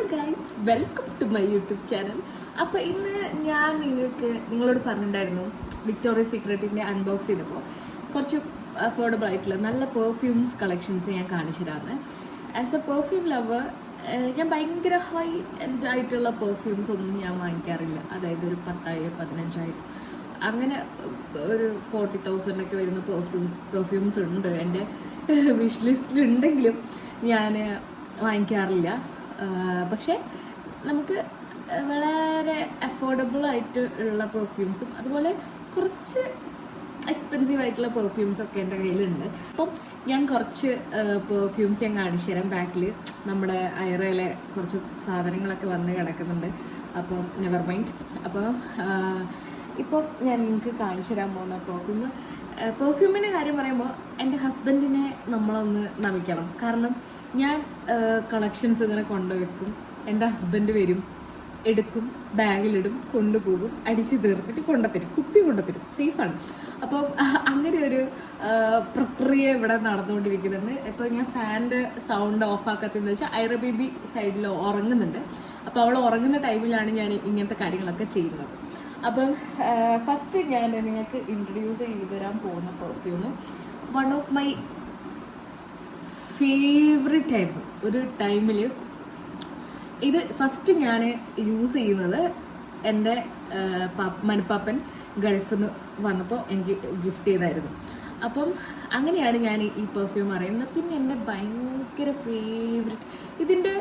Hello guys welcome to my YouTube channel അപ്പോൾ ഇന്ന് ഞാൻ നിങ്ങൾക്ക് നിങ്ങളോട് പറഞ്ഞിട്ടുണ്ടായിരുന്നു വിക്ടോറിയ സീക്രട്ടിന്റെ അൺബോക്സ് ചെയ്തപ്പോൾ കുറച്ച് അഫോർഡബിൾ ആയിട്ടുള്ള നല്ല പെർഫ്യൂംസ് കളക്ഷൻസ് ഞാൻ കാണിച്ചു തരാമെന്ന് ആസ് എ പെർഫ്യൂം ലവർ ഞാൻ ഭയങ്കര ഹൈ എൻഡ് ആയിട്ടുള്ള പെർഫ്യൂംസ് ഒന്നും ഞാൻ വാങ്ങിക്കാറില്ല. അതായത് ഒരു പത്തായിരം പതിനഞ്ചായിരം. അങ്ങനെ ഒരു ഫോർട്ടി തൗസൻഡ് ഒക്കെ വരുന്ന പെർഫ്യൂം പെർഫ്യൂംസ് ഉണ്ട്. എന്റെ വിഷ് ലിസ്റ്റിലുണ്ടെങ്കിലും ഞാൻ വാങ്ങിക്കാറില്ല. പക്ഷേ നമുക്ക് വളരെ അഫോർഡബിൾ ആയിട്ട് ഉള്ള പെർഫ്യൂംസും അതുപോലെ കുറച്ച് എക്സ്പെൻസീവ് ആയിട്ടുള്ള പെർഫ്യൂംസ് ഒക്കെ എന്റെ കയ്യിലുണ്ട്. അപ്പം ഞാൻ കുറച്ച് പെർഫ്യൂംസ് ഞാൻ കാണിച്ചു തരാം. ബാക്കിൽ നമ്മുടെ അയറയിലെ കുറച്ച് സാധനങ്ങളൊക്കെ വന്ന് കിടക്കുന്നുണ്ട്. അപ്പം നെവർ മൈൻഡ് അപ്പോൾ ഇപ്പം ഞാൻ നിങ്ങൾക്ക് കാണിച്ചു തരാൻ പോകുന്ന പെർഫ്യൂം പെർഫ്യൂമിന്റെ കാര്യം പറയുമ്പോൾ എന്റെ ഹസ്ബൻഡിനെ നമ്മളൊന്ന് നമിക്കണം. കാരണം ഞാൻ കളക്ഷൻസ് ഇങ്ങനെ കൊണ്ടുവെക്കും. എന്റെ ഹസ്ബൻഡ് വരും എടുക്കും ബാഗിലിടും കൊണ്ടുപോകും അടിച്ച് തീർത്തിട്ട് കൊണ്ടുത്തരും. കുപ്പി കൊണ്ടുത്തരും. സേഫാണ് അപ്പോൾ അങ്ങനെ ഒരു പ്രക്രിയ ഇവിടെ നടന്നുകൊണ്ടിരിക്കുന്നുണ്ട്. ഇപ്പോൾ ഞാൻ ഫാനിന്റെ സൗണ്ട് ഓഫ് ആക്കാത്തതെന്ന് വെച്ചാൽ ഐറ ബേബി സൈഡിൽ ഉറങ്ങുന്നുണ്ട്. അപ്പോൾ അവൾ ഉറങ്ങുന്ന ടൈമിലാണ് ഞാൻ ഇങ്ങനത്തെ കാര്യങ്ങളൊക്കെ ചെയ്യുന്നത്. അപ്പം ഫസ്റ്റ് ഞാൻ നിങ്ങൾക്ക് ഇൻട്രൊഡ്യൂസ് ചെയ്തു തരാൻ പോകുന്ന perfume one of my favourite ആയിരുന്നു ഒരു ടൈമിൽ ഇത് ഫസ്റ്റ് ഞാൻ യൂസ് ചെയ്യുന്നത് എന്റെ മനുപ്പാപ്പൻ ഗൾഫിൽ നിന്ന് വന്നപ്പോൾ എനിക്ക് ഗിഫ്റ്റ് ചെയ്തായിരുന്നു. അപ്പം അങ്ങനെയാണ് ഞാൻ ഈ പെർഫ്യൂം അറിയുന്നത് പിന്നെ എന്റെ ഭയങ്കര ഫേവറേറ്റ് ഇതിന്റെ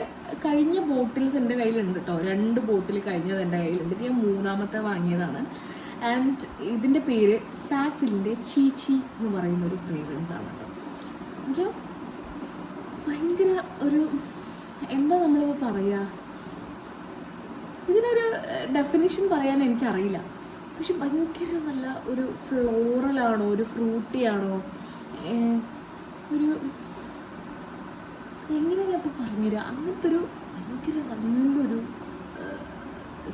കഴിഞ്ഞ ബോട്ടിൽസ് എന്റെ കയ്യിലുണ്ട് കേട്ടോ രണ്ട് ബോട്ടിൽ കഴിഞ്ഞത് എന്റെ കയ്യിലുണ്ട്. ഇത് ഞാൻ മൂന്നാമത്തെ വാങ്ങിയതാണ്. ആൻഡ് ഇതിന്റെ പേര് സാഫിലിന്റെ ചീച്ചി എന്ന് പറയുന്ന ഒരു ഫ്രേഗ്രൻസ് ആണ് കേട്ടോ ഭയങ്കര ഒരു എന്താ നമ്മളിപ്പോൾ പറയുക ഇതിനൊരു ഡെഫിനിഷൻ പറയാൻ എനിക്കറിയില്ല. പക്ഷെ ഭയങ്കര നല്ല ഒരു ഫ്ലോറലാണോ ഒരു ഫ്രൂട്ടി ആണോ ഒരു എങ്ങനെ ഇപ്പോൾ പറഞ്ഞുതരാം? അങ്ങനത്തെ ഒരു ഭയങ്കര നല്ലൊരു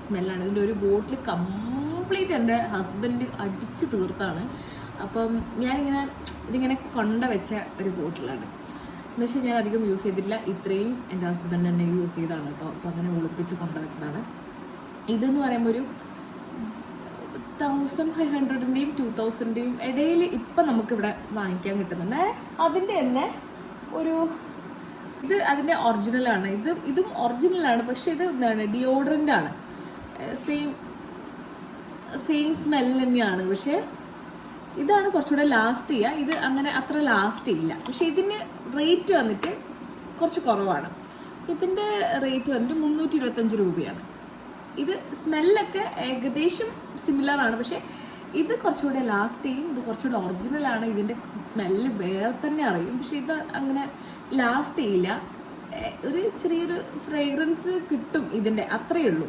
സ്മെല്ലാണ് ഇതിന്റെ ഒരു ബോട്ടിൽ കംപ്ലീറ്റ് എന്റെ ഹസ്ബൻഡ് അടിച്ച് തീർത്താണ്. അപ്പം ഞാനിങ്ങനെ ഇതിങ്ങനെ കൊണ്ട വെച്ച ഒരു ബോട്ടിലാണ് വെച്ചാൽ ഞാൻ അധികം യൂസ് ചെയ്തിട്ടില്ല. ഇത്രയും എന്റെ ഹസ്ബൻഡ് തന്നെ യൂസ് ചെയ്താണ് കേട്ടോ. അപ്പോൾ അങ്ങനെ ഒളിപ്പിച്ച് കൊണ്ടുവച്ചതാണ് ഇതെന്ന് പറയുമ്പോൾ ഒരു തൗസൻഡ് ഫൈവ് ഹൺഡ്രഡിന്റെയും ടു തൗസൻഡിന്റെയും ഇടയിൽ ഇപ്പം നമുക്കിവിടെ വാങ്ങിക്കാൻ കിട്ടുന്നുണ്ട്. അതിന്റെ തന്നെ ഒരു ഇത് അതിന്റെ ഒറിജിനലാണ് ഇത് ഇതും ഒറിജിനലാണ് പക്ഷെ ഇത് എന്താണ്? ഡിയോഡ്രന്റ് ആണ്. സെയിം സെയിം സ്മെൽ തന്നെയാണ്. പക്ഷേ ഇതാണ് കുറച്ചുകൂടെ ലാസ്റ്റ് ചെയ്യുക ഇത് അങ്ങനെ അത്ര ലാസ്റ്റ് ഇല്ല. പക്ഷെ ഇതിന് റേറ്റ് വന്നിട്ട് കുറച്ച് കുറവാണ്. ഇതിന്റെ റേറ്റ് വന്നിട്ട് മുന്നൂറ്റി ഇരുപത്തഞ്ച് രൂപയാണ്. ഇത് സ്മെല്ലൊക്കെ ഏകദേശം സിമിലർ ആണ്. പക്ഷേ ഇത് കുറച്ചുകൂടെ ലാസ്റ്റ് ചെയ്യും. ഇത് കുറച്ചുകൂടെ ഒറിജിനൽ ആണ്. ഇതിന്റെ സ്മെല്ല് വേറെ തന്നെ അറിയും. പക്ഷെ ഇത് അങ്ങനെ ലാസ്റ്റ് ചെയ്യില്ല. ഒരു ചെറിയൊരു ഫ്രേഗ്രൻസ് കിട്ടും ഇതിന്റെ അത്രയേ ഉള്ളൂ.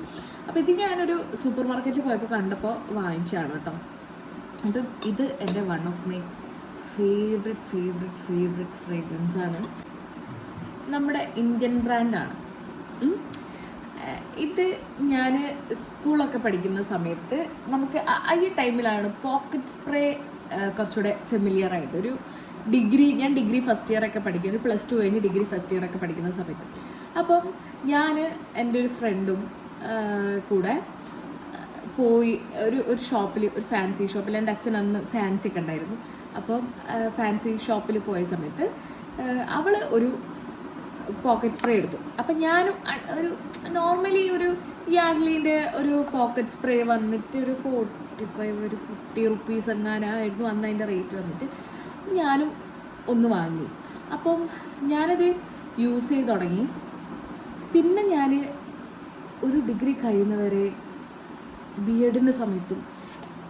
അപ്പോൾ ഇത് ഞാനൊരു സൂപ്പർ മാർക്കറ്റിൽ പോയപ്പോൾ കണ്ടപ്പോൾ വാങ്ങിച്ചതാണ് കേട്ടോ. എന്നിട്ട് ഇത് എന്റെ one of my favourite favourite favourite fragrance ആണ്. നമ്മുടെ ഇന്ത്യൻ ബ്രാൻഡാണ് ഇത് ഞാൻ സ്കൂളൊക്കെ പഠിക്കുന്ന സമയത്ത് നമുക്ക് ഈ ടൈമിലാണ് പോക്കറ്റ് സ്പ്രേ കുറച്ചുകൂടെ ഫെമിലിയർ ആയിട്ട്. ഒരു ഡിഗ്രി ഞാൻ ഡിഗ്രി ഫസ്റ്റ് ഇയർ ഒക്കെ ഒരു പ്ലസ് ടു കഴിഞ്ഞ് ഡിഗ്രി ഫസ്റ്റ് ഇയർ ഒക്കെ പഠിക്കുന്ന സമയത്ത്. അപ്പം ഞാൻ എന്റെ ഒരു ഫ്രണ്ടും കൂടെ പോയി ഒരു ഒരു ഷോപ്പിൽ ഒരു ഫാൻസി ഷോപ്പിൽ. എന്റെ അച്ഛൻ അന്ന് ഫാൻസി ഒക്കെ ഉണ്ടായിരുന്നു. അപ്പം ഫാൻസി ഷോപ്പിൽ പോയ സമയത്ത് അവൾ ഒരു പോക്കറ്റ് സ്പ്രേ എടുത്തു. അപ്പം ഞാനും ഒരു നോർമലി ഒരു യാഡ്ലീന്റെ ഒരു പോക്കറ്റ് സ്പ്രേ വന്നിട്ട് ഒരു ഫോർട്ടി ഫൈവ് ഒരു ഫിഫ്റ്റി റുപ്പീസ് എങ്ങാനായിരുന്നു അന്ന് അതിന്റെ റേറ്റ് വന്നിട്ട് ഞാനും ഒന്ന് വാങ്ങി. അപ്പം ഞാനത് യൂസ് ചെയ്ത് തുടങ്ങി. പിന്നെ ഞാൻ ഒരു ഡിഗ്രി കഴിയുന്നവരെ ബി എഡിന്റെ സമയത്തും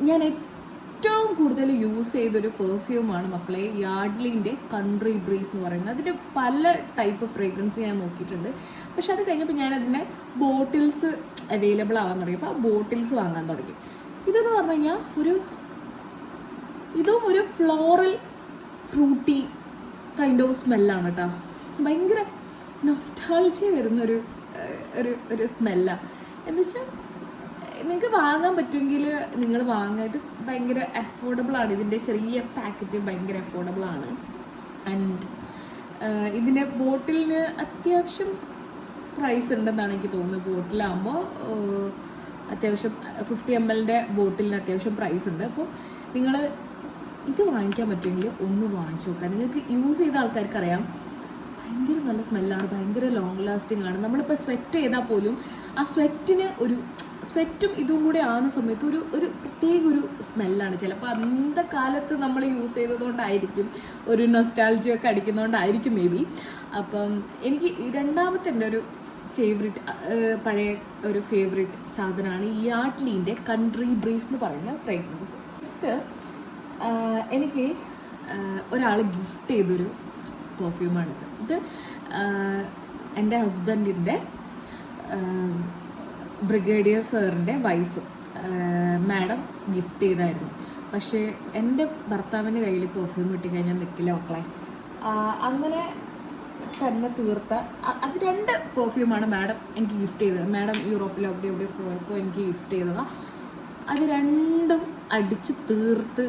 ഞാൻ ഏറ്റവും കൂടുതൽ യൂസ് ചെയ്തൊരു പെർഫ്യൂമാണ് മക്കളെ യാഡ്ലിന്റെ കൺട്രി ബ്രീസ് എന്ന് പറയുന്നത്. അതിന്റെ പല ടൈപ്പ് ഫ്രേഗ്രൻസ് ഞാൻ നോക്കിയിട്ടുണ്ട്. പക്ഷെ അത് കഴിഞ്ഞപ്പോൾ ഞാൻ അതിന്റെ ബോട്ടിൽസ് അവൈലബിൾ ആവാൻ തുടങ്ങി. അപ്പോൾ ആ ബോട്ടിൽസ് വാങ്ങാൻ തുടങ്ങി. ഇതെന്ന് പറഞ്ഞു കഴിഞ്ഞാൽ ഒരു ഇതും ഒരു ഫ്ലോറൽ ഫ്രൂട്ടി കൈൻഡ് ഓഫ് സ്മെല്ലാണ് കേട്ടോ. ഭയങ്കര നൊസ്റ്റാൾജിയ വരുന്നൊരു ഒരു ഒരു സ്മെല്ലാണ് എന്ന് വെച്ചാൽ നിങ്ങൾക്ക് വാങ്ങാൻ പറ്റുമെങ്കിൽ നിങ്ങൾ വാങ്ങുക. ഇത് ഭയങ്കര അഫോർഡബിൾ ആണ്. ഇതിന്റെ ചെറിയ പാക്കറ്റ് ഭയങ്കര അഫോർഡബിൾ ആണ്. ആൻഡ് ഇതിന്റെ ബോട്ടിലിന് അത്യാവശ്യം പ്രൈസ് ഉണ്ടെന്നാണ് എനിക്ക് തോന്നുന്നത്. ബോട്ടിലാകുമ്പോൾ അത്യാവശ്യം ഫിഫ്റ്റി എം എല്ലിന്റെ ബോട്ടിലിന് അത്യാവശ്യം പ്രൈസ് ഉണ്ട്. അപ്പോൾ നിങ്ങൾ ഇത് വാങ്ങിക്കാൻ പറ്റുമെങ്കിൽ ഒന്ന് വാങ്ങിച്ചു നോക്കുക. നിങ്ങൾക്ക് യൂസ് ചെയ്ത ആൾക്കാർക്ക് അറിയാം ഭയങ്കര നല്ല സ്മെല്ലാണ് ഭയങ്കര ലോങ് ലാസ്റ്റിംഗ് ആണ്. നമ്മളിപ്പോൾ സ്വെറ്റ് ചെയ്താൽ പോലും ആ സ്വെറ്റിന് ഒരു സ്വെറ്റും ഇതും കൂടെ ആകുന്ന സമയത്ത് ഒരു ഒരു പ്രത്യേക ഒരു സ്മെല്ലാണ് ചിലപ്പോൾ അന്ത കാലത്ത് നമ്മൾ യൂസ് ചെയ്തതുകൊണ്ടായിരിക്കും ഒരു നൊസ്റ്റാൾജി ഒക്കെ അടിക്കുന്നതുകൊണ്ടായിരിക്കും മേ ബി അപ്പം എനിക്ക് രണ്ടാമത്തെ എന്റെ ഒരു ഫേവറേറ്റ് പഴയ ഒരു ഫേവറേറ്റ് സാധനമാണ് യാട്ട്ലീന്റെ കൺട്രി ബ്രീസ് എന്ന് പറയുന്ന ഫ്രേഗ്രൻസ് ഫസ്റ്റ് എനിക്ക് ഒരാൾ ഗിഫ്റ്റ് ചെയ്തൊരു പെർഫ്യൂമാണിത് ഇത് എന്റെ ഹസ്ബൻഡിന്റെ ബ്രിഗേഡിയർ സാറിന്റെ വൈഫ് മാഡം ഗിഫ്റ്റ് ചെയ്തായിരുന്നു. പക്ഷേ എന്റെ ഭർത്താവിന്റെ കയ്യിൽ പെർഫ്യൂം കിട്ടിക്കഴിഞ്ഞാൽ നിൽക്കില്ല മക്കളെ. അങ്ങനെ തന്നെ തീർത്ത. അത് രണ്ട് പെർഫ്യൂമാണ് മാഡം എനിക്ക് ഗിഫ്റ്റ് ചെയ്തത്. മാഡം യൂറോപ്പിൽ അവിടെ എവിടെ പോയപ്പോൾ എനിക്ക് ഗിഫ്റ്റ് ചെയ്തതാണ് അത് രണ്ടും അടിച്ച് തീർത്ത്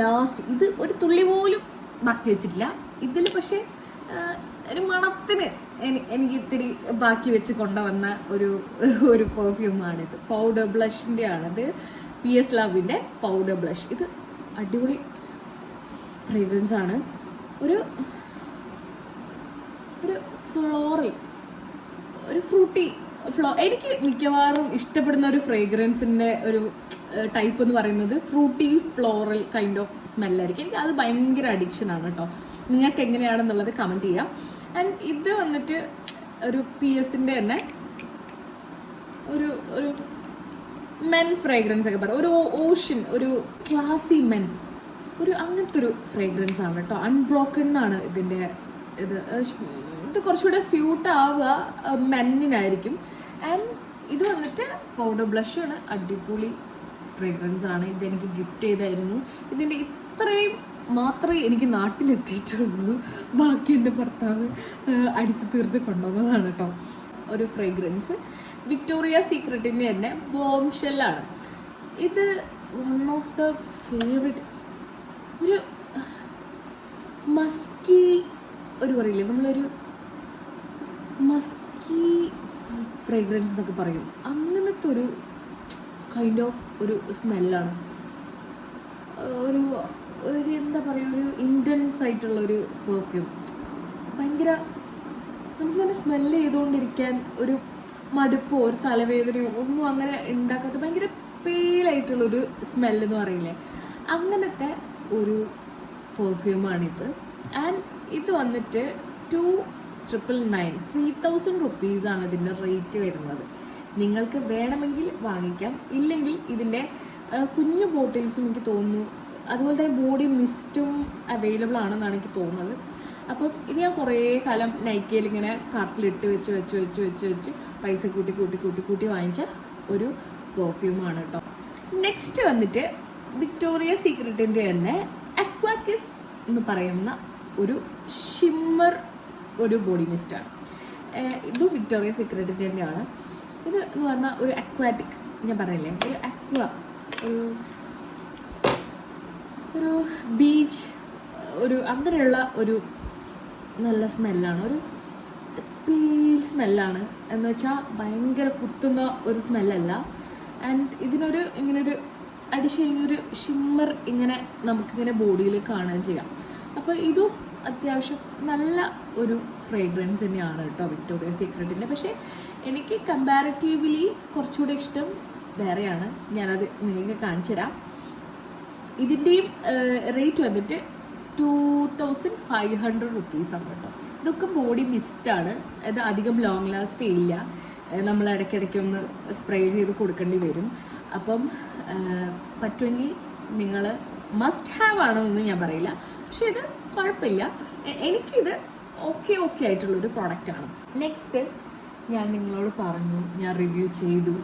ലാസ്റ്റ് ഇത് ഒരു തുള്ളി പോലും ബാക്കി വെച്ചിട്ടില്ല. ഇതിൽ പക്ഷേ ഒരു മണത്തിന് എനിക്ക് ഇത്തിരി ബാക്കി വെച്ച് കൊണ്ടുവന്ന ഒരു ഒരു പെർഫ്യൂമാണിത് പൗഡർ ബ്ലഷിന്റെ ആണത് പി എസ് ലവിന്റെ പൗഡർ ബ്ലഷ് ഇത് അടിപൊളി ഫ്രേഗ്രൻസ് ആണ് ഒരു ഒരു ഫ്ലോറൽ ഒരു ഫ്രൂട്ടി ഫ്ലോ എനിക്ക് മിക്കവാറും ഇഷ്ടപ്പെടുന്ന ഒരു ഫ്രേഗ്രൻസിന്റെ ഒരു ടൈപ്പ് എന്ന് പറയുന്നത് ഫ്രൂട്ടി ഫ്ലോറൽ കൈൻഡ് ഓഫ് സ്മെല്ലായിരിക്കും എനിക്ക് അത് ഭയങ്കര അഡിക്ഷൻ ആണ് കേട്ടോ നിങ്ങൾക്ക് എങ്ങനെയാണെന്നുള്ളത് കമന്റ് ചെയ്യാം. ആൻഡ് ഇത് വന്നിട്ട് ഒരു പി എസിന്റെ തന്നെ ഒരു ഒരു മെൻ ഫ്രേഗ്രൻസ് ഒക്കെ പറയാം ഒരു ഓഷ്യൻ ഒരു ക്ലാസി മെൻ ഒരു അങ്ങനത്തെ ഒരു ഫ്രേഗ്രൻസ് ആണ് കേട്ടോ. അൺബ്രോക്കൺ എന്നാണ് ഇതിന്റെ ഇത്. ഇത് കുറച്ചുകൂടെ സ്യൂട്ട് ആവുക മെന്നിനായിരിക്കും ആൻഡ് ഇത് വന്നിട്ട് പൗഡർ ബ്ലഷാണ് അടിപൊളി ഫ്രേഗ്രൻസ് ആണ്. ഇതെനിക്ക് ഗിഫ്റ്റ് ചെയ്തായിരുന്നു. ഇതിന്റെ ഇത്രയും മാത്രമേ എനിക്ക് നാട്ടിലെത്തിയിട്ടുള്ളൂ. ബാക്കി എന്റെ ഭർത്താവ് അടിച്ചു തീർത്ത് കൊണ്ടുവന്നതാണ് കേട്ടോ. ഒരു ഫ്രേഗ്രൻസ് വിക്ടോറിയ സീക്രട്ടിന്റെ തന്നെ ബോം ഷെല്ലാണ് ഇത് വൺ ഓഫ് ദ ഫേവറേറ്റ് ഒരു മസ്കി ഒരു പറയില്ലേ നമ്മളൊരു മസ്കി ഫ്രേഗ്രൻസ് എന്നൊക്കെ പറയും. അങ്ങനത്തെ ഒരു കൈൻഡ് ഓഫ് ഒരു സ്മെല്ലാണ് ഒരു ഒരു എന്താ പറയുക ഒരു ഇന്റൻസ് ആയിട്ടുള്ള ഒരു പെർഫ്യൂം ഭയങ്കര നമുക്കങ്ങനെ സ്മെല്ല് ചെയ്തുകൊണ്ടിരിക്കാൻ ഒരു മടുപ്പോ ഒരു തലവേദനയോ ഒന്നും അങ്ങനെ ഉണ്ടാക്കാത്ത ഭയങ്കര പേലായിട്ടുള്ളൊരു സ്മെല്ല് എന്ന് പറയില്ലേ. അങ്ങനത്തെ ഒരു പെർഫ്യൂമാണിത് ആൻഡ് ഇത് വന്നിട്ട് two triple nine three thousand റുപ്പീസാണ് ഇതിന്റെ റേറ്റ് വരുന്നത്. നിങ്ങൾക്ക് വേണമെങ്കിൽ വാങ്ങിക്കാം. ഇല്ലെങ്കിൽ ഇതിന്റെ കുഞ്ഞു ബോട്ടിൽസും എനിക്ക് തോന്നുന്നു അതുപോലെ തന്നെ ബോഡി മിസ്റ്റും അവൈലബിൾ ആണെന്നാണ് എനിക്ക് തോന്നുന്നത്. അപ്പം ഇത് ഞാൻ കുറേ കാലം നൈക്കയിൽ ഇങ്ങനെ കാർട്ടിലിട്ട് വെച്ച് വെച്ച് വെച്ച് വെച്ച് വെച്ച് പൈസ കൂട്ടി കൂട്ടി കൂട്ടി കൂട്ടി വാങ്ങിച്ച ഒരു പെർഫ്യൂമാണ് കേട്ടോ നെക്സ്റ്റ് വന്നിട്ട് വിക്ടോറിയ സീക്രട്ടിന്റെ തന്നെ അക്വാക്കിസ് എന്ന് പറയുന്ന ഒരു ഷിമ്മർ ഒരു ബോഡി മിസ്റ്റാണ് ഇതും വിക്ടോറിയ സീക്രട്ടിന്റെ തന്നെയാണ്. ഇത് എന്ന് പറഞ്ഞാൽ ഒരു അക്വാറ്റിക് ഞാൻ പറയില്ലേ ഒരു അക്വ ഒരു ഒരു ബീച്ച് ഒരു അങ്ങനെയുള്ള ഒരു നല്ല സ്മെല്ലാണ് ഒരു പീൽ സ്മെല്ലാണ് എന്ന് വെച്ചാൽ ഭയങ്കര കുത്തുന്ന ഒരു സ്മെല്ലല്ല ആൻഡ് ഇതിനൊരു ഇങ്ങനൊരു അടിച്ച് കഴിഞ്ഞൊരു ഷിമ്മർ ഇങ്ങനെ നമുക്കിങ്ങനെ ബോഡിയിൽ കാണുകയും ചെയ്യാം. അപ്പോൾ ഇതും അത്യാവശ്യം നല്ല ഒരു ഫ്രേഗ്രൻസ് തന്നെയാണ് കേട്ടോ വിക്ടോറിയ സീക്രട്ടിന്റെ പക്ഷേ എനിക്ക് കമ്പാരിറ്റീവ്ലി കുറച്ചുകൂടെ ഇഷ്ടം വേറെയാണ്. ഞാനത് നിങ്ങൾക്ക് കാണിച്ചു തരാം ഇതിന്റെയും റേറ്റ് വന്നിട്ട് ടു തൗസൻഡ് ഫൈവ് ഹൺഡ്രഡ് റുപ്പീസാണ് കേട്ടോ. ഇതൊക്കെ ബോഡി മിസ്റ്റാണ് അത് അധികം ലോങ് ലാസ്റ്റ് ഇല്ല. നമ്മൾ ഇടയ്ക്കിടയ്ക്ക് ഒന്ന് സ്പ്രേ ചെയ്ത് കൊടുക്കേണ്ടി വരും. അപ്പം പറ്റുമെങ്കിൽ നിങ്ങൾ മസ്റ്റ് ഹാവ് ആണോ എന്ന് ഞാൻ പറയില്ല. പക്ഷെ ഇത് കുഴപ്പമില്ല. എനിക്കിത് ഓക്കെ ഓക്കെ ആയിട്ടുള്ളൊരു പ്രോഡക്റ്റാണ് നെക്സ്റ്റ് ഞാൻ നിങ്ങളോട് പറഞ്ഞു ഞാൻ റിവ്യൂ ചെയ്തു.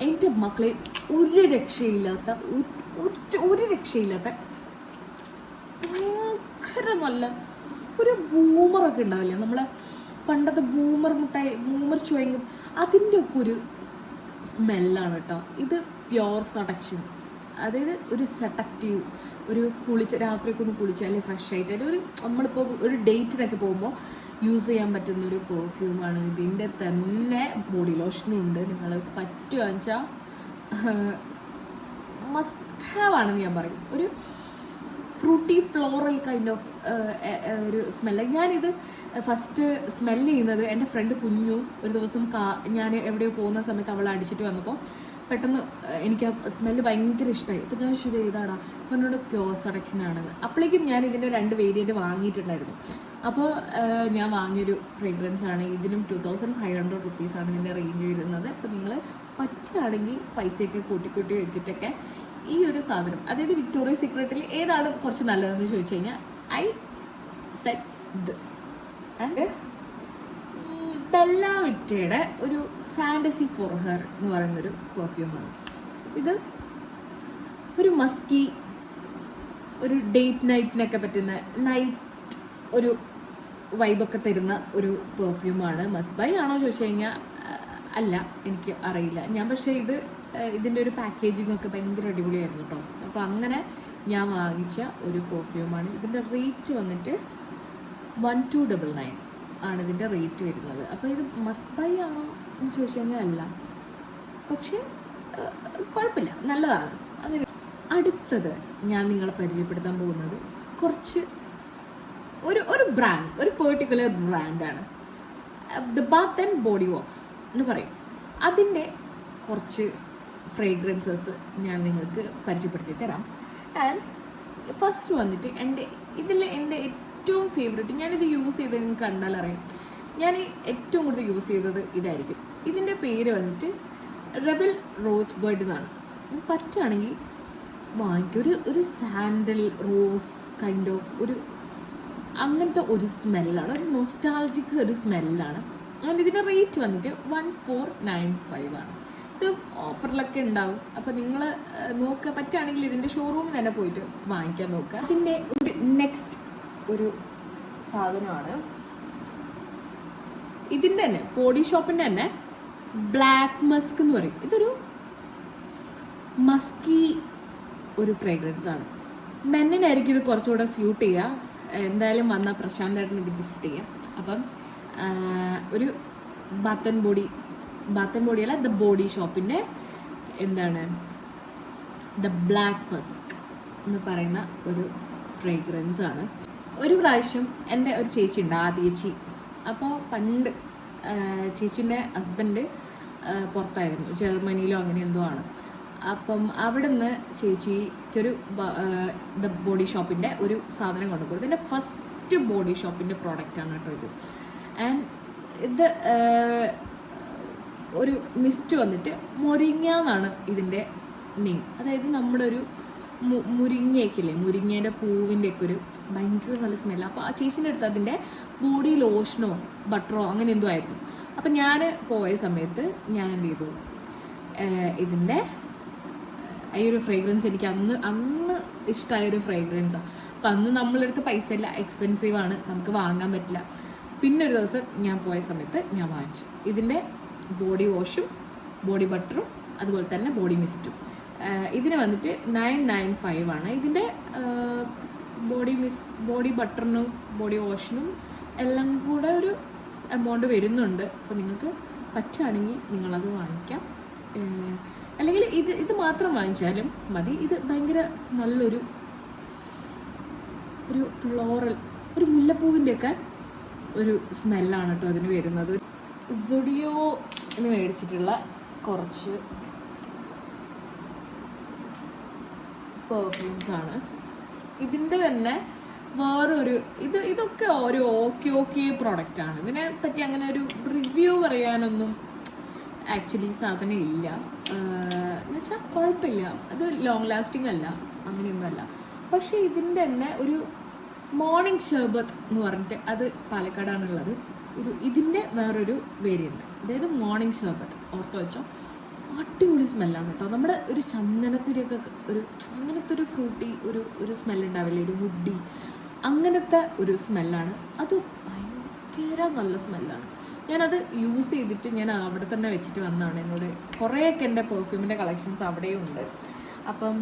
എന്റെ മക്കളെ ഒരു രക്ഷയില്ലാത്ത ഒരു- രക്ഷയില്ലാത്ത ഭയങ്കര നല്ല ഒരു ബൂമറൊക്കെ ഉണ്ടാവില്ലേ? നമ്മളെ പണ്ടത്തെ ബൂമർ മുട്ടായി ബൂമർ ചുവങ്ങും അതിന്റെ ഒക്കെ ഒരു സ്മെല്ലാണ് കേട്ടോ. ഇത് പ്യോർ സഡക്ഷൻ അതായത് ഒരു സെഡക്റ്റീവ് ഒരു കുളിച്ച് രാത്രിയൊക്കെ ഒന്ന് കുളിച്ച് അല്ലെങ്കിൽ ഫ്രഷ് ആയിട്ട് അല്ലെങ്കിൽ ഒരു നമ്മളിപ്പോൾ ഒരു ഡേറ്റിനൊക്കെ പോകുമ്പോൾ യൂസ് ചെയ്യാൻ പറ്റുന്ന ഒരു പെർഫ്യൂമാണ് ഇതിന്റെ തന്നെ ബോഡി ലോഷനും ഉണ്ട്. നിങ്ങൾ പറ്റുക വെച്ചാൽ മസ്റ്റ് ഹാവ് ആണെന്ന് ഞാൻ പറയും. ഒരു ഫ്രൂട്ടി ഫ്ലോറൽ കൈൻഡ് ഓഫ് ഒരു സ്മെല്ല് ഞാനിത് ഫസ്റ്റ് സ്മെല്ല് ചെയ്യുന്നത് എന്റെ ഫ്രണ്ട് കുഞ്ഞു ഒരു ദിവസം കാ ഞാൻ എവിടെയോ പോകുന്ന സമയത്ത് അവൾ അടിച്ചിട്ട് വന്നപ്പോൾ പെട്ടെന്ന് എനിക്ക് ആ സ്മെല്ല് ഭയങ്കര ഇഷ്ടമായി അപ്പോൾ ഞാൻ ശരി ഇതാടാ അപ്പോൾ എന്നോട് സെറക്ഷൻ ആണെന്ന് അപ്പോഴേക്കും ഞാൻ ഇതിന്റെ രണ്ട് വേരിയന്റ് വാങ്ങിയിട്ടുണ്ടായിരുന്നു. അപ്പോൾ ഞാൻ വാങ്ങിയൊരു ഫ്രേഗ്രൻസ് ആണ്. ഇതിനും ടു തൗസൻഡ് ഫൈവ് ഹൺഡ്രഡ് റുപ്പീസാണ് ഇതിന്റെ റേഞ്ച് വരുന്നത്. അപ്പോൾ നിങ്ങൾ പറ്റുകയാണെങ്കിൽ പൈസയൊക്കെ കൂട്ടി കൂട്ടി വെച്ചിട്ടൊക്കെ ഈ ഒരു സാധനം. അതായത് വിക്ടോറിയ സീക്രട്ടിൽ ഏതാണ് കുറച്ച് നല്ലതെന്ന് ചോദിച്ചു കഴിഞ്ഞാൽ I set this and Bella വിറ്റയുടെ ഒരു ഫാന്റസി ഫോർ ഹെർ എന്ന് പറയുന്നൊരു പെർഫ്യൂമാണ് ഇത് ഒരു മസ്കി ഒരു ഡേറ്റ് നൈറ്റിനൊക്കെ പറ്റുന്ന നൈറ്റ് ഒരു വൈബൊക്കെ തരുന്ന ഒരു പെർഫ്യൂമാണ് മസ്ബൈ ആണോ ചോദിച്ചു കഴിഞ്ഞാൽ അല്ല എനിക്ക് അറിയില്ല. ഞാൻ പക്ഷേ ഇത് ഇതിന്റെ ഒരു പാക്കേജിംഗ് ഒക്കെ ഭയങ്കര അടിപൊളിയായിരുന്നു കേട്ടോ അപ്പോൾ അങ്ങനെ ഞാൻ വാങ്ങിച്ച ഒരു പെർഫ്യൂമാണ് ഇതിന്റെ റേറ്റ് വന്നിട്ട് വൺ ടു ഡബിൾ നയൻ ആണ് ഇതിന്റെ റേറ്റ് വരുന്നത്. അപ്പോൾ ഇത് മസ്ബൈ ആണോ എന്ന് ചോദിച്ചു കഴിഞ്ഞാൽ അല്ല പക്ഷേ കുഴപ്പമില്ല. നല്ലതാണ്. അതിന് അടുത്തത് ഞാൻ നിങ്ങളെ പരിചയപ്പെടുത്താൻ പോകുന്നത് കുറച്ച് ഒരു ഒരു ബ്രാൻഡ് ഒരു പേർട്ടിക്കുലർ ബ്രാൻഡാണ് the bath and body works എന്ന് പറയും. അതിന്റെ കുറച്ച് ഫ്രേഗ്രൻസസ് ഞാൻ നിങ്ങൾക്ക് പരിചയപ്പെടുത്തി തരാം. ആൻഡ് ഫസ്റ്റ് വന്നിട്ട് എന്റെ ഇതിൽ എന്റെ ഏറ്റവും ഫേവറേറ്റ് ഞാനിത് യൂസ് ചെയ്ത് കണ്ടാൽ അറിയാം. ഞാൻ ഏറ്റവും കൂടുതൽ യൂസ് ചെയ്തത് ഇതായിരിക്കും. ഇതിന്റെ പേര് വന്നിട്ട് റെബൽ റോസ് ബേർഡ് എന്നാണ്. ഇത് പറ്റുകയാണെങ്കിൽ വാങ്ങിക്കും. ഒരു ഒരു സാൻഡൽ റോസ് കൈൻഡ് ഓഫ് ഒരു അങ്ങനത്തെ ഒരു സ്മെല്ലാണ്. ഒരു നോസ്റ്റാൾജിക്സ് ഒരു സ്മെല്ലാണ്. അതുകൊണ്ട് ഇതിന്റെ റേറ്റ് വന്നിട്ട് വൺ ഫോർ നയൻ ഫൈവ് ആണ്. ഇത് ഓഫറിലൊക്കെ ഉണ്ടാവും. അപ്പോൾ നിങ്ങൾ നോക്കുക പറ്റുകയാണെങ്കിൽ ഇതിന്റെ ഷോറൂമിൽ തന്നെ പോയിട്ട് വാങ്ങിക്കാൻ നോക്കുക അതിന്റെ ഒരു നെക്സ്റ്റ് ഒരു സാധനമാണ്. ഇതിന്റെ തന്നെ ബോഡി ഷോപ്പിന്റെ തന്നെ ബ്ലാക്ക് മസ്ക് എന്ന് പറയും. ഇതൊരു മസ്കി ഒരു ഫ്രേഗ്രൻസ് ആണ്. മെന്നിനായിരിക്കും ഇത് കുറച്ചുകൂടെ സ്യൂട്ട് ചെയ്യുക. എന്തായാലും വന്ന പ്രശാന്തായിട്ടിന് ഇത് ഗിഫ്റ്റ് ചെയ്യാം. അപ്പം ഒരു bath and body bath and body അല്ല ദ ബോഡി ഷോപ്പിന്റെ എന്താണ് ദ ബ്ലാക്ക് മസ്ക് എന്ന് പറയുന്ന ഒരു ഫ്രേഗ്രൻസ് ആണ്. ഒരു പ്രാവശ്യം എന്റെ ഒരു ചേച്ചി ഉണ്ട് ആ ചേച്ചി അപ്പോൾ പണ്ട് ചേച്ചീന്റെ ഹസ്ബൻഡ് പുറത്തായിരുന്നു. ജർമ്മനിയിലോ അങ്ങനെ എന്തോ ആണ്. അപ്പം അവിടെ നിന്ന് ചേച്ചിക്കൊരു ദ ബോഡി ഷോപ്പിന്റെ ഒരു സാധനം കൊണ്ടു കൊടുത്തു എന്റെ ഫസ്റ്റ് ബോഡി ഷോപ്പിന്റെ പ്രോഡക്റ്റാണ് കേട്ടോ ഇത്. ആൻഡ് ഇത് ഒരു മിസ്റ്റ് വന്നിട്ട് മൊരിങ്ങ എന്നാണ് ഇതിന്റെ നെയിം അതായത് നമ്മുടെ ഒരു മു- മുരിങ്ങയൊക്കെ ഇല്ലേ മുരിങ്ങേന്റെ പൂവിന്റെ ഒക്കെ ഒരു ഭയങ്കര നല്ല സ്മെല്ല് അപ്പോൾ ആ ചേച്ചീന്റെ അടുത്ത് അതിന്റെ ബോഡി ലോഷനോ ബട്ടറോ അങ്ങനെ എന്തോ ആയിരുന്നു. അപ്പം ഞാൻ പോയ സമയത്ത് ഞാൻ എന്ത് ചെയ്തു? ഇതിന്റെ ഈ ഒരു ഫ്രേഗ്രൻസ് എനിക്ക് അന്ന് അന്ന് ഇഷ്ടമായ ഒരു ഫ്രേഗ്രൻസാണ് അപ്പം അന്ന് നമ്മളെടുത്ത് പൈസ ഇല്ല എക്സ്പെൻസീവാണ് നമുക്ക് വാങ്ങാൻ പറ്റില്ല. പിന്നെ ഒരു ദിവസം ഞാൻ പോയ സമയത്ത് ഞാൻ വാങ്ങിച്ചു. ഇതിന്റെ ബോഡി വാഷും ബോഡി ബട്ടറും അതുപോലെ തന്നെ ബോഡി മിസ്റ്റും ഇതിന് വന്നിട്ട് നയൻ നയൻ ഫൈവ് ആണ്. ഇതിന്റെ ബോഡി മിസ് ബോഡി ബട്ടറിനും ബോഡി വാഷിനും എല്ലാം കൂടെ ഒരു എമൗണ്ട് വരുന്നുണ്ട്. അപ്പോൾ നിങ്ങൾക്ക് പറ്റുകയാണെങ്കിൽ നിങ്ങളത് വാങ്ങിക്കാം. അല്ലെങ്കിൽ ഇത് ഇത് മാത്രം വാങ്ങിച്ചാലും മതി. ഇത് ഭയങ്കര നല്ലൊരു ഒരു ഫ്ലോറൽ ഒരു മുല്ലപ്പൂവിന്റെയൊക്കെ ഒരു സ്മെല്ലാണ് കേട്ടോ അതിന് വരുന്നത്. സുഡിയോ എന്ന് മേടിച്ചിട്ടുള്ള കുറച്ച് പെർഫ്യൂംസ് ആണ്. ഇതിന്റെ തന്നെ വേറൊരു ഇത് ഇതൊക്കെ ഒരു ഓക്കെ ഓക്കെ പ്രോഡക്റ്റ് ആണ്. ഇതിനെ പറ്റി അങ്ങനെ ഒരു റിവ്യൂ പറയാനൊന്നും ആക്ച്വലി സാധനം ഇല്ല. എന്നുവെച്ചാൽ കുഴപ്പമില്ല. അത് ലോങ് ലാസ്റ്റിംഗ് അല്ല. അങ്ങനെയൊന്നും അല്ല. പക്ഷേ ഇതിന്റെ തന്നെ ഒരു മോർണിംഗ് ഷർബത്ത് എന്ന് പറഞ്ഞിട്ട് അത് പാലക്കാടാണുള്ളത്. ഒരു ഇതിന്റെ വേറൊരു വേരിയന്റ് അതായത് മോർണിംഗ് ഷർബത്ത് ഓർത്ത് വെച്ചോ. അടിപൊളി സ്മെല്ലാണ് കേട്ടോ. നമ്മുടെ ഒരു ചന്ദനത്തിരിയൊക്കെ ഒരു അങ്ങനത്തെ ഒരു ഫ്രൂട്ടി ഒരു ഒരു സ്മെല്ലുണ്ടാവില്ലേ ഒരു വുഡി അങ്ങനത്തെ ഒരു സ്മെല്ലാണ്. അത് ഭയങ്കര നല്ല സ്മെല്ലാണ്. ഞാനത് യൂസ് ചെയ്തിട്ട് ഞാൻ അവിടെ തന്നെ വെച്ചിട്ട് വന്നതാണ് എന്നോട്. കുറേയൊക്കെ എന്റെ പെർഫ്യൂമിന്റെ കളക്ഷൻസ് അവിടെയും ഉണ്ട്. അപ്പം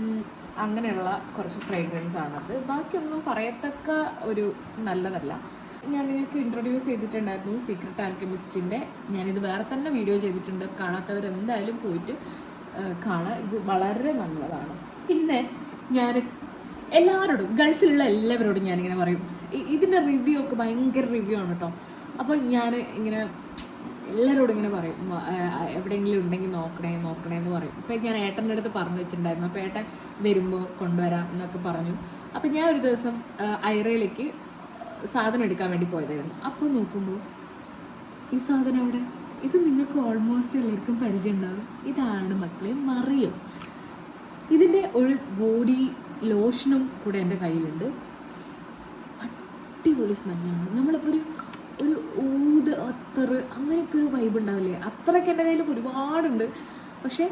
അങ്ങനെയുള്ള കുറച്ച് ഫ്രേഗ്രൻസ് ആണത്. ബാക്കിയൊന്നും പറയത്തക്ക ഒരു നല്ലതല്ല. ഞാൻ നിങ്ങൾക്ക് ഇൻട്രൊഡ്യൂസ് ചെയ്തിട്ടുണ്ടായിരുന്നു സീക്രട്ട് ആൽക്കമിസ്റ്റിന്റെ ഞാനിത് വേറെ തന്നെ വീഡിയോ ചെയ്തിട്ടുണ്ട്. കാണാത്തവർ എന്തായാലും പോയിട്ട് കാണാം. ഇത് വളരെ നല്ലതാണ്. പിന്നെ ഞാൻ എല്ലാവരോടും ഗൾഫിലുള്ള എല്ലാവരോടും ഞാനിങ്ങനെ പറയും. ഇതിന്റെ റിവ്യൂ ഒക്കെ ഭയങ്കര റിവ്യൂ ആണ് കേട്ടോ അപ്പോൾ ഞാൻ ഇങ്ങനെ എല്ലാവരോടും ഇങ്ങനെ പറയും. എവിടെയെങ്കിലും ഉണ്ടെങ്കിൽ നോക്കണേ നോക്കണേ എന്ന് പറയും. അപ്പോൾ ഞാൻ ഏട്ടന്റെ അടുത്ത് പറഞ്ഞു വെച്ചിട്ടുണ്ടായിരുന്നു. അപ്പോൾ ഏട്ടൻ വരുമ്പോൾ കൊണ്ടുവരാം എന്നൊക്കെ പറഞ്ഞു. അപ്പോൾ ഞാൻ ഒരു ദിവസം ഐറയിലേക്ക് സാധനം എടുക്കാൻ വേണ്ടി പോയതായിരുന്നു. അപ്പോൾ നോക്കുമ്പോൾ ഈ സാധനം അവിടെ ഇത് നിങ്ങൾക്ക് ഓൾമോസ്റ്റ് എല്ലാവർക്കും പരിചയം ഉണ്ടാകും. ഇതാണ് മക്കളെ മറിയം. ഇതിന്റെ ഒരു ബോഡി ലോഷനും കൂടെ എന്റെ കയ്യിലുണ്ട്. അടിപൊളി സ്മെല്ലാണ് നമ്മളിപ്പോൾ ഒരു ഒരു ഊത് അത്തറ് അങ്ങനെയൊക്കെ ഒരു വൈബ് ഉണ്ടാവില്ലേ? അത്രയ്ക്ക് എന്റെ കയ്യിൽ ഒരുപാടുണ്ട്. പക്ഷേ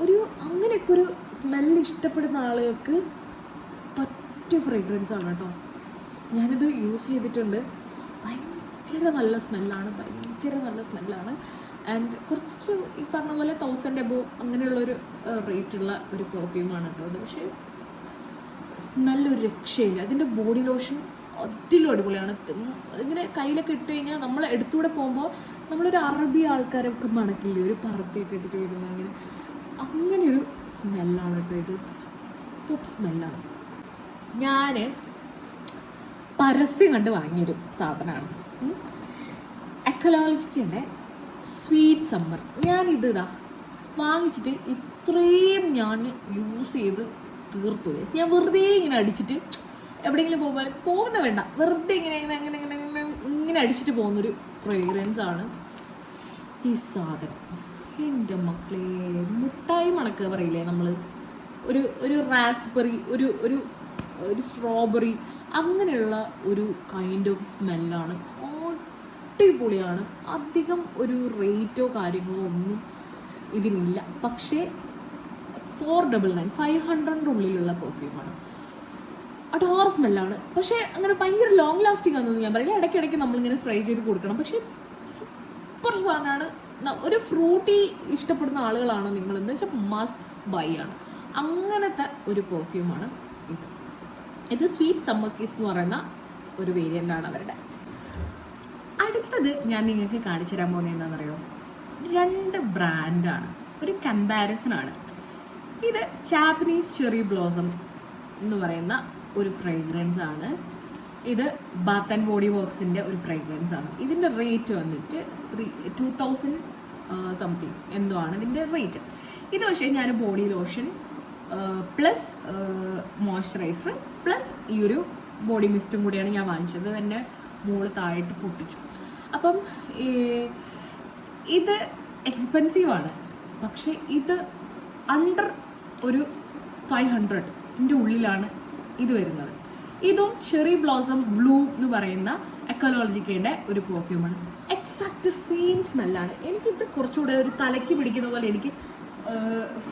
ഒരു അങ്ങനെയൊക്കെ ഒരു സ്മെല്ല് ഇഷ്ടപ്പെടുന്ന ആളുകൾക്ക് പറ്റു ഫ്രേഗ്രൻസ് ആണ് കേട്ടോ. ഞാനിത് യൂസ് ചെയ്തിട്ടുണ്ട്. ഭയങ്കര നല്ല സ്മെല്ലാണ് ഭയങ്കര നല്ല സ്മെല്ലാണ്. ആൻഡ് കുറച്ച് ഈ പറഞ്ഞ പോലെ തൗസൻഡ് എബോ അങ്ങനെയുള്ളൊരു റേറ്റുള്ള ഒരു പെർഫ്യൂമാണ് കേട്ടോ അത് പക്ഷേ സ്മെല്ലൊരു രക്ഷയില്ല. അതിന്റെ ബോഡി ലോഷൻ അതിലും അടിപൊളിയാണ്. ഇങ്ങനെ കയ്യിലൊക്കെ ഇട്ട് കഴിഞ്ഞാൽ നമ്മൾ എടുത്തൂടെ പോകുമ്പോൾ നമ്മളൊരു അറബി ആൾക്കാരൊക്കെ മണക്കില്ലേ ഒരു പറത്തിയൊക്കെ ഇട്ടിട്ട് വരുന്ന അങ്ങനെ അങ്ങനെയൊരു സ്മെല്ലാണ് കേട്ടോ ഇത്. സൂപ്പർ സ്മെല്ലാണ് ഞാൻ പരസ്യം കണ്ട് വാങ്ങിയൊരു സാധനമാണ്. എക്കലോളജിക്കന്റെ സ്വീറ്റ് സമ്മർ ഞാനിത് ഇതാ വാങ്ങിച്ചിട്ട് ഇത്രയും ഞാൻ യൂസ് ചെയ്ത് തീർത്തു. ഞാൻ വെറുതെ ഇങ്ങനെ അടിച്ചിട്ട് എവിടെയെങ്കിലും പോകുമ്പോൾ പോകുന്ന വേണ്ട. വെറുതെ ഇങ്ങനെ ഇങ്ങനെ ഇങ്ങനെ ഇങ്ങനെ ഇങ്ങനെ ഇങ്ങനെ അടിച്ചിട്ട് പോകുന്നൊരു ഫ്രേഗ്രൻസ് ആണ് ഈ സാധനം. എന്റെ മക്കളെ മുട്ടായി മണക്കുക പറയില്ലേ നമ്മൾ ഒരു ഒരു റാസ്ബെറി ഒരു ഒരു ഒരു സ്ട്രോബെറി അങ്ങനെയുള്ള ഒരു കൈൻഡ് ഓഫ് സ്മെല്ലാണ് അടിപൊളിയാണ്. അധികം ഒരു റേറ്റോ കാര്യങ്ങളോ ഒന്നും ഇതിനില്ല. പക്ഷേ ഫോർ ഡബിൾ നയൻ ഫൈവ് ഹൺഡ്രഡിന്റെ ഉള്ളിലുള്ള പെർഫ്യൂമാണ് അടാർ സ്മെല്ലാണ് പക്ഷേ അങ്ങനെ ഭയങ്കര ലോങ് ലാസ്റ്റിംഗ് ആണെന്നൊന്നും ഞാൻ പറയില്ല. ഇടയ്ക്കിടയ്ക്ക് നമ്മളിങ്ങനെ സ്പ്രേ ചെയ്ത് കൊടുക്കണം. പക്ഷേ സൂപ്പർ സാധനമാണ്. ഒരു ഫ്രൂട്ടി ഇഷ്ടപ്പെടുന്ന ആളുകളാണ് നിങ്ങളെന്ന് വെച്ചാൽ മസ് ബൈ ആണ്. അങ്ങനത്തെ ഒരു പെർഫ്യൂമാണ് ഇത് സ്വീറ്റ് സമ്മർ കിസ് എന്ന് പറയുന്ന ഒരു വേരിയന്റ് ആണ് അവരുടെ. അടുത്തത് ഞാൻ നിങ്ങൾക്ക് കാണിച്ചു തരാൻ പോകുന്നത് എന്താണെന്നറിയോ? രണ്ട് ബ്രാൻഡാണ് ഒരു കമ്പാരിസൺ ആണ്. ഇത് ജാപ്പനീസ് ചെറി ബ്ലോസം എന്ന് പറയുന്ന ഒരു ഫ്രേഗ്രൻസ് ആണ്. ഇത് ബാത്ത് ആൻഡ് ബോഡി വർക്ക്സിന്റെ ഒരു ഫ്രേഗ്രൻസ് ആണ്. ഇതിന്റെ റേറ്റ് വന്നിട്ട് ത്രീ ടു തൗസൻഡ് സംതിങ് എന്തോ ആണ് ഇതിന്റെ റേറ്റ് ഇത് പക്ഷേ ഞാൻ body lotion plus moisturiser plus ഈ ഒരു ബോഡി മിസ്റ്റും കൂടിയാണ് ഞാൻ വാങ്ങിച്ചത്. തന്നെ മോൾ താഴോട്ട് പൊട്ടിച്ചു. അപ്പം ഇത് എക്സ്പെൻസീവ് ആണ്. പക്ഷേ ഇത് അണ്ടർ ഒരു ഫൈവ് ഹൺഡ്രഡിന്റെ ഉള്ളിലാണ് ഇത് വരുന്നത്. ഇതും ചെറി ബ്ലോസം ബ്ലൂ എന്ന് പറയുന്ന എക്കോളജിക്കേന്റെ ഒരു പെർഫ്യൂമാണ് എക്സാക്ട് സെയിം സ്മെല്ലാണ് എനിക്കിത് കുറച്ചുകൂടെ ഒരു തലയ്ക്ക് പിടിക്കുന്ന പോലെ എനിക്ക്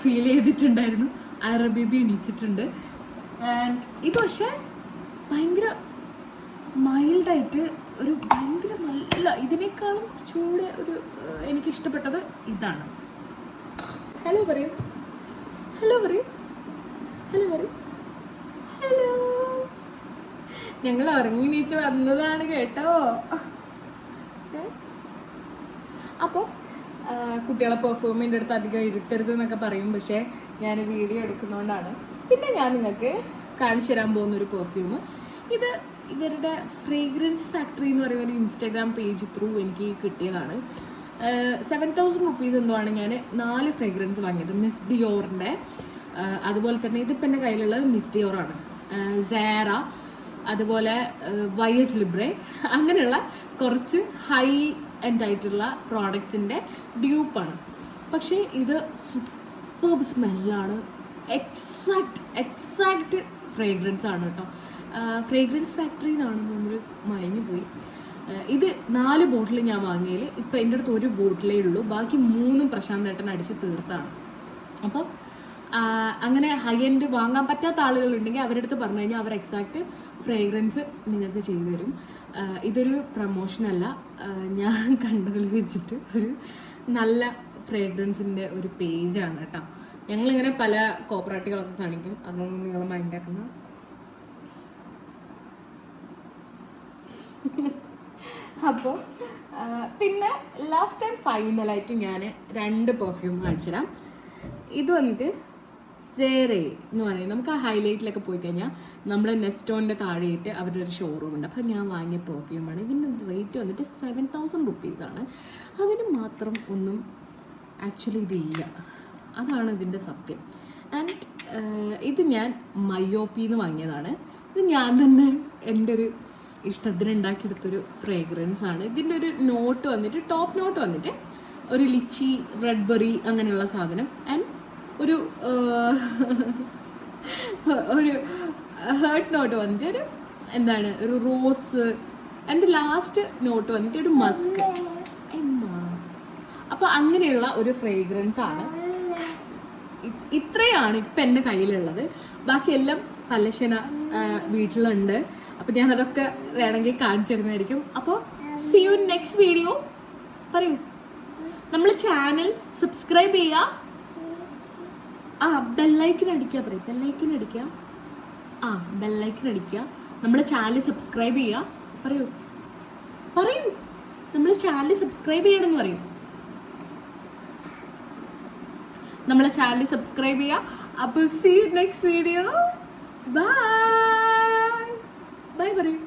ഫീൽ ചെയ്തിട്ടുണ്ടായിരുന്നു. അറബിബി എണീച്ചിട്ടുണ്ട്. ഇത് പക്ഷേ ഭയങ്കര മൈൽഡായിട്ട് ഒരു ഭയങ്കര നല്ല ഇതിനേക്കാളും കുറച്ചുകൂടെ ഒരു എനിക്ക് ഇഷ്ടപ്പെട്ടത് ഇതാണ്. ഹലോ പറയൂ. ഹലോ പറയൂ. ഹലോ പറയൂ. ഹലോ ഞങ്ങൾ ഉറങ്ങി നീച്ച് വന്നതാണ് കേട്ടോ. അപ്പോൾ കുട്ടികളെ പെർഫോമിന്റെ അടുത്ത് അധികം ഇരുത്തരുത് എന്നൊക്കെ പറയും. പക്ഷേ ഞാൻ വീഡിയോ എടുക്കുന്നതുകൊണ്ടാണ് പിന്നെ ഞാൻ നിങ്ങൾക്ക് കാണിച്ചു തരാൻ പോകുന്ന ഒരു പെർഫ്യൂം ഇത് ഇവരുടെ ഫ്രേഗ്രൻസ് ഫാക്ടറി എന്ന് പറയുന്ന ഒരു ഇൻസ്റ്റാഗ്രാം പേജ് ത്രൂ എനിക്ക് കിട്ടിയതാണ്. സെവൻ തൗസൻഡ് റുപ്പീസ് എന്തുവാണ് ഞാൻ നാല് ഫ്രേഗ്രൻസ് വാങ്ങിയത്. മിസ് ഡിയോറിന്റെ അതുപോലെ തന്നെ ഇതിപ്പോൾ എന്റെ കയ്യിലുള്ളത് മിസ് ഡിയോറാണ് സാറ അതുപോലെ വൈ എസ് ലിബ്രെ അങ്ങനെയുള്ള കുറച്ച് ഹൈ എൻഡ് ആയിട്ടുള്ള പ്രോഡക്റ്റ്സിന്റെ ഡ്യൂപ്പാണ് പക്ഷേ ഇത് സൂപ്പർ സ്മെല്ലാണ്. എക്സാക്ട് എക്സാക്ട് ഫ്രേഗ്രൻസ് ആണ് കേട്ടോ. ഫ്രേഗ്രൻസ് ഫാക്ടറിയിൽ നിന്നാണ് നമ്മൾ മയങ്ങി പോയി. ഇത് നാല് ബോട്ടിൽ ഞാൻ വാങ്ങിയതിൽ ഇപ്പം എന്റെ അടുത്ത് ഒരു ബോട്ടിലേ ഉള്ളൂ. ബാക്കി മൂന്നും പ്രശാന്ത് ഏട്ടൻ അടിച്ച് തീർത്താണ്. അപ്പം അങ്ങനെ ഹൈ എൻഡ് വാങ്ങാൻ പറ്റാത്ത ആളുകളുണ്ടെങ്കിൽ അവരുടെ അടുത്ത് പറഞ്ഞു കഴിഞ്ഞാൽ അവർ എക്സാക്ട് ഫ്രേഗ്രൻസ് നിങ്ങൾക്ക് ചെയ്തു തരും. ഇതൊരു പ്രമോഷനല്ല ഞാൻ കണ്ടതിൽ വെച്ചിട്ട് ഒരു നല്ല ഫ്രേഗ്രൻസിന്റെ ഒരു പേജ് ആണ് കേട്ടോ. ഞങ്ങളിങ്ങനെ പല കോപ്പറേറ്റുകളൊക്കെ കാണിക്കും. അതൊന്നും നിങ്ങൾ മൈൻഡ് മൈൻഡാക്കുന്ന അപ്പോ പിന്നെ ലാസ്റ്റ് ടൈം ഫൈനലായിട്ട് ഞാൻ രണ്ട് പെർഫ്യൂം കാണിച്ചു തരാം ഇത് വന്നിട്ട് സേറേ എന്ന് പറയുന്നത്. നമുക്ക് ആ ഹൈലൈറ്റിലൊക്കെ പോയി കഴിഞ്ഞാൽ നമ്മൾ നെസ്റ്റോണിന്റെ താഴെയിട്ട് അവരുടെ ഒരു ഷോറൂം ഉണ്ട്. അപ്പോൾ ഞാൻ വാങ്ങിയ പെർഫ്യൂമാണ് ഇതിന്റെ റേറ്റ് വന്നിട്ട് സെവൻ തൗസൻഡ് റുപ്പീസാണ് അതിന് മാത്രം ഒന്നും ആക്ച്വലി ഇതില്ല. അതാണ് ഇതിന്റെ സത്യം. ആൻഡ് ഇത് ഞാൻ മയോപ്പിന്ന് വാങ്ങിയതാണ്. ഇത് ഞാൻ തന്നെ എന്റെ ഒരു ഇഷ്ടത്തിന് ഉണ്ടാക്കിയെടുത്തൊരു ഫ്രേഗ്രൻസ് ആണ് ഇതിന്റെ ഒരു നോട്ട് വന്നിട്ട് ടോപ്പ് നോട്ട് വന്നിട്ട് ഒരു ലിച്ചി റെഡ് ബെറി അങ്ങനെയുള്ള സാധനം. ആൻഡ് ഒരു ഒരു ഹേർട്ട് നോട്ട് വന്നിട്ട് ഒരു എന്താണ് ഒരു റോസ് ആൻഡ് ലാസ്റ്റ് നോട്ട് വന്നിട്ട് ഒരു മസ്ക് അപ്പൊ അങ്ങനെയുള്ള ഒരു ഫ്രേഗ്രൻസ് ആണ്. ഇത്രയാണ് ഇപ്പൊ എന്റെ കയ്യിലുള്ളത്. ബാക്കിയെല്ലാം പലശന വീട്ടിലുണ്ട്. അപ്പൊ ഞാൻ അതൊക്കെ വേണമെങ്കിൽ കാണിച്ചു തരുന്നതായിരിക്കും. അപ്പോൾ സി യു നെക്സ്റ്റ് വീഡിയോ പറയൂ. നമ്മൾ ചാനൽ സബ്സ്ക്രൈബ് ചെയ്യാ. ആ ബെല്ലൈക്കൻ അടിക്കുക പറയും. ബെല്ലൈക്കൻ അടിക്കുക ആ ബെല്ലൈക്കൻ അടിക്കുക നമ്മുടെ ചാനൽ സബ്സ്ക്രൈബ് ചെയ്യുക പറയൂ. പറയൂ. നമ്മൾ ചാനൽ സബ്സ്ക്രൈബ് ചെയ്യണമെന്ന് പറയൂ. നമ്മളെ ചാനൽ സബ്സ്ക്രൈബ് ചെയ്യുക അപ്പോൾ see next video bye bye പറയൂ